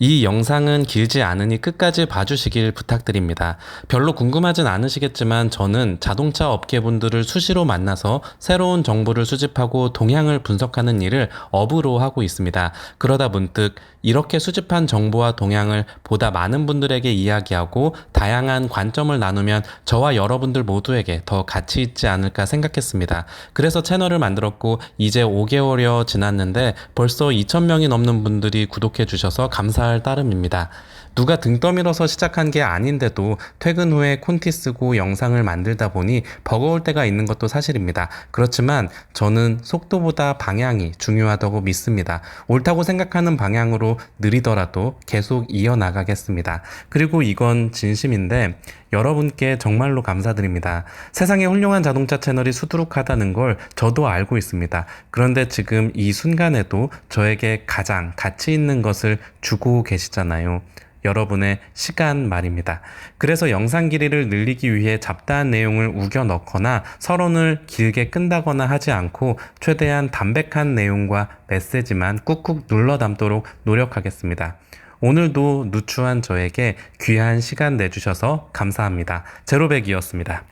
이 영상은 길지 않으니 끝까지 봐주시길 부탁드립니다. 별로 궁금하진 않으시겠지만 저는 자동차 업계분들을 수시로 만나서 새로운 정보를 수집하고 동향을 분석하는 일을 업으로 하고 있습니다. 그러다 문득 이렇게 수집한 정보와 동향을 보다 많은 분들에게 이야기하고 다양한 관점을 나누면 저와 여러분들 모두에게 더 가치 있지 않을까 생각했습니다. 그래서 채널을 만들었고 이제 5개월여 지났는데 벌써 2,000명이 넘는 분들이 구독해 주셔서 감사 할 따름입니다. 누가 등 떠밀어서 시작한 게 아닌데도 퇴근 후에 콘티 쓰고 영상을 만들다 보니 버거울 때가 있는 것도 사실입니다. 그렇지만 저는 속도보다 방향이 중요하다고 믿습니다. 옳다고 생각하는 방향으로 느리더라도 계속 이어나가겠습니다. 그리고 이건 진심인데 여러분께 정말로 감사드립니다. 세상에 훌륭한 자동차 채널이 수두룩하다는 걸 저도 알고 있습니다. 그런데 지금 이 순간에도 저에게 가장 가치 있는 것을 주고 계시잖아요. 여러분의 시간 말입니다. 그래서 영상 길이를 늘리기 위해 잡다한 내용을 우겨 넣거나 서론을 길게 끈다거나 하지 않고 최대한 담백한 내용과 메시지만 꾹꾹 눌러 담도록 노력하겠습니다. 오늘도 누추한 저에게 귀한 시간 내주셔서 감사합니다. 제로백이었습니다.